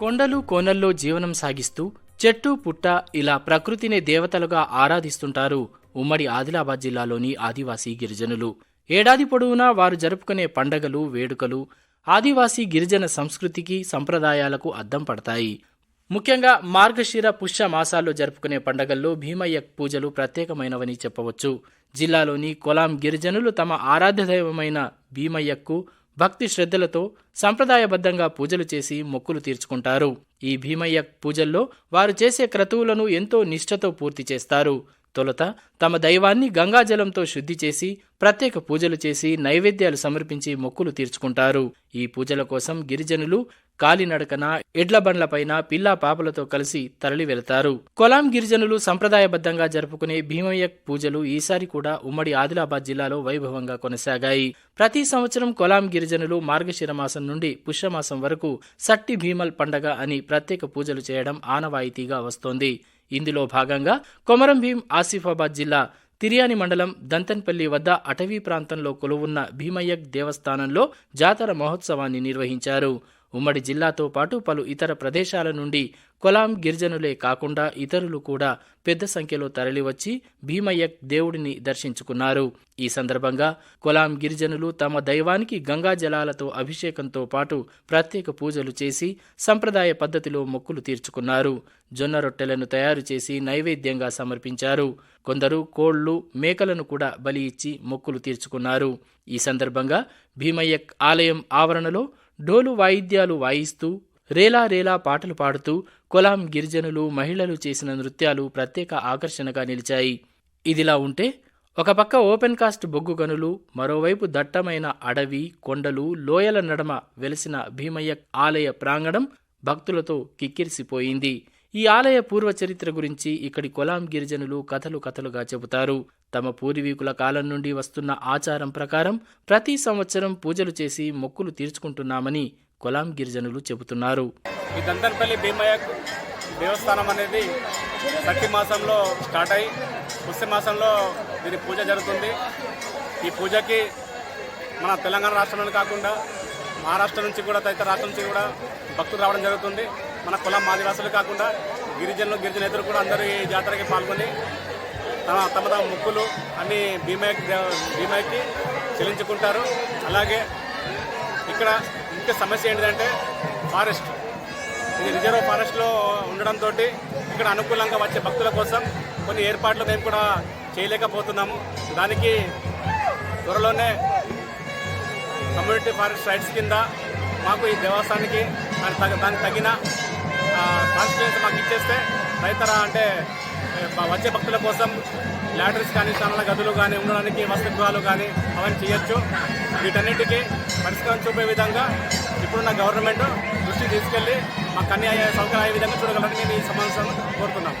కొండలు కోనల్లో జీవనం సాగిస్తూ చెట్టు పుట్ట ఇలా ప్రకృతిని దేవతలుగా ఆరాధిస్తుంటారు ఉమ్మడి ఆదిలాబాద్ జిల్లాలోని ఆదివాసీ గిరిజనులు. ఏడాది పొడవునా వారు జరుపుకునే పండగలు వేడుకలు ఆదివాసీ గిరిజన సంస్కృతికి సంప్రదాయాలకు అద్దం పడతాయి. ముఖ్యంగా మార్గశిర పుష్య మాసాల్లో జరుపుకునే పండగల్లో భీమయ్య పూజలు ప్రత్యేకమైనవని చెప్పవచ్చు. జిల్లాలోని కొలాం గిరిజనులు తమ ఆరాధ్య దైవమైన భీమయ్యకు భక్తి శ్రద్ధలతో సంప్రదాయబద్ధంగా పూజలు చేసి మొక్కులు తీర్చుకుంటారు. ఈ భీమయ్య పూజల్లో వారు చేసే క్రతువులను ఎంతో నిష్ఠతో పూర్తి చేస్తారు. తొలుత తమ దైవాన్ని గంగాజలంతో శుద్ధి చేసి ప్రత్యేక పూజలు చేసి నైవేద్యాలు సమర్పించి మొక్కులు తీర్చుకుంటారు. ఈ పూజల కోసం గిరిజనులు కాలినడకన ఎడ్ల బండ్లపైన పిల్లా పాపలతో కలిసి తరలి వెళతారు. కొలాం గిరిజనులు సంప్రదాయబద్ధంగా జరుపుకునే భీమయ్య పూజలు ఈసారి కూడా ఉమ్మడి ఆదిలాబాద్ జిల్లాలో వైభవంగా కొనసాగాయి. ప్రతి సంవత్సరం కొలాం గిరిజనులు మార్గశిర మాసం నుండి పుష్యమాసం వరకు సట్టి భీమల్ పండగ అని ప్రత్యేక పూజలు చేయడం ఆనవాయితీగా వస్తోంది. ఇందులో భాగంగా కొమరం భీం ఆసిఫాబాద్ జిల్లా తిరియాని మండలం దంతన్పల్లి వద్ద అటవీ ప్రాంతంలో కొలువున్న భీమయ్యక్ దేవస్థానంలో జాతర మహోత్సవాన్ని నిర్వహించారు. ఉమ్మడి జిల్లాతో పాటు పలు ఇతర ప్రదేశాల నుండి కొలాం గిరిజనులే కాకుండా ఇతరులు కూడా పెద్ద సంఖ్యలో తరలివచ్చి భీమయ్యక్ దేవుడిని దర్శించుకున్నారు. ఈ సందర్భంగా కొలాం గిరిజనులు తమ దైవానికి గంగా జలాలతో అభిషేకంతో పాటు ప్రత్యేక పూజలు చేసి సంప్రదాయ పద్ధతిలో మొక్కులు తీర్చుకున్నారు. జొన్న రొట్టెలను తయారు చేసి నైవేద్యంగా సమర్పించారు. కొందరు కోళ్ళు మేకలను కూడా బలి ఇచ్చి మొక్కులు తీర్చుకున్నారు. ఈ సందర్భంగా భీమయ్యక్ ఆలయం ఆవరణలో డోలు వాయిద్యాలు వాయిస్తూ రేలా రేలా పాటలు పాడుతూ కొలాం గిరిజనులు మహిళలు చేసిన నృత్యాలు ప్రత్యేక ఆకర్షణగా నిలిచాయి. ఇదిలా ఉంటే ఒక పక్క ఓపెన్ కాస్ట్ బొగ్గు గనులు మరోవైపు దట్టమైన అడవి కొండలు లోయల నడమ వెలిసిన భీమయ్య ఆలయ ప్రాంగణం భక్తులతో కిక్కిరిసిపోయింది. ఈ ఆలయ పూర్వ చరిత్ర గురించి ఇక్కడి కొలాం గిరిజనులు కథలు కథలుగా చెబుతారు. తమ పూర్వీకుల కాలం నుండి వస్తున్న ఆచారం ప్రకారం ప్రతి సంవత్సరం పూజలు చేసి మొక్కులు తీర్చుకుంటున్నామని కొలాం గిరిజనులు చెబుతున్నారు. ఈ దంతన్పల్లి భీమయ్య దేవస్థానం అనేది ప్రతి మాసంలో స్టార్ట్ అయ్యి పుష్య మాసంలో దీని పూజ జరుగుతుంది. ఈ పూజకి మన తెలంగాణ రాష్ట్రంలో కాకుండా మహారాష్ట్ర నుంచి కూడా తదితర రాష్ట్రం నుంచి కూడా భక్తులు రావడం జరుగుతుంది. మన కులం ఆదివాసులు కాకుండా గిరిజనులు గిరిజనేతలు కూడా అందరూ ఈ జాతరకి పాల్గొని తమ తమ తమ ముక్కులు అన్ని భీమయ్య భీమయ్యకి చెల్లించుకుంటారు. అలాగే ఇక్కడ ముఖ్య సమస్య ఏంటిదంటే ఫారెస్ట్. ఇది రిజర్వ్ ఫారెస్ట్లో ఉండడంతో ఇక్కడ అనుకూలంగా వచ్చే భక్తుల కోసం కొన్ని ఏర్పాట్లు మేము కూడా చేయలేకపోతున్నాము. దానికి త్వరలోనే కమ్యూనిటీ ఫారెస్ట్ రైట్స్ కింద మాకు ఈ దేవస్థానానికి దానికి తగిన కాన్స్టిట్యూన్స్ మాకు ఇచ్చేస్తే రైతర అంటే వచ్చే భక్తుల కోసం లాటరీస్ కానీ స్నానాల గదులు కానీ ఉండడానికి వసతి గృహాలు కానీ అవన్నీ చేయొచ్చు. వీటన్నిటికీ పరిష్కారం చూపే విధంగా ఇప్పుడున్న గవర్నమెంట్ దృష్టి తీసుకెళ్ళి మాకు అన్ని అయ్యే సౌకర్యం అయ్యే విధంగా చూడగలని మేము ఈ సమావేశం కోరుతున్నాం.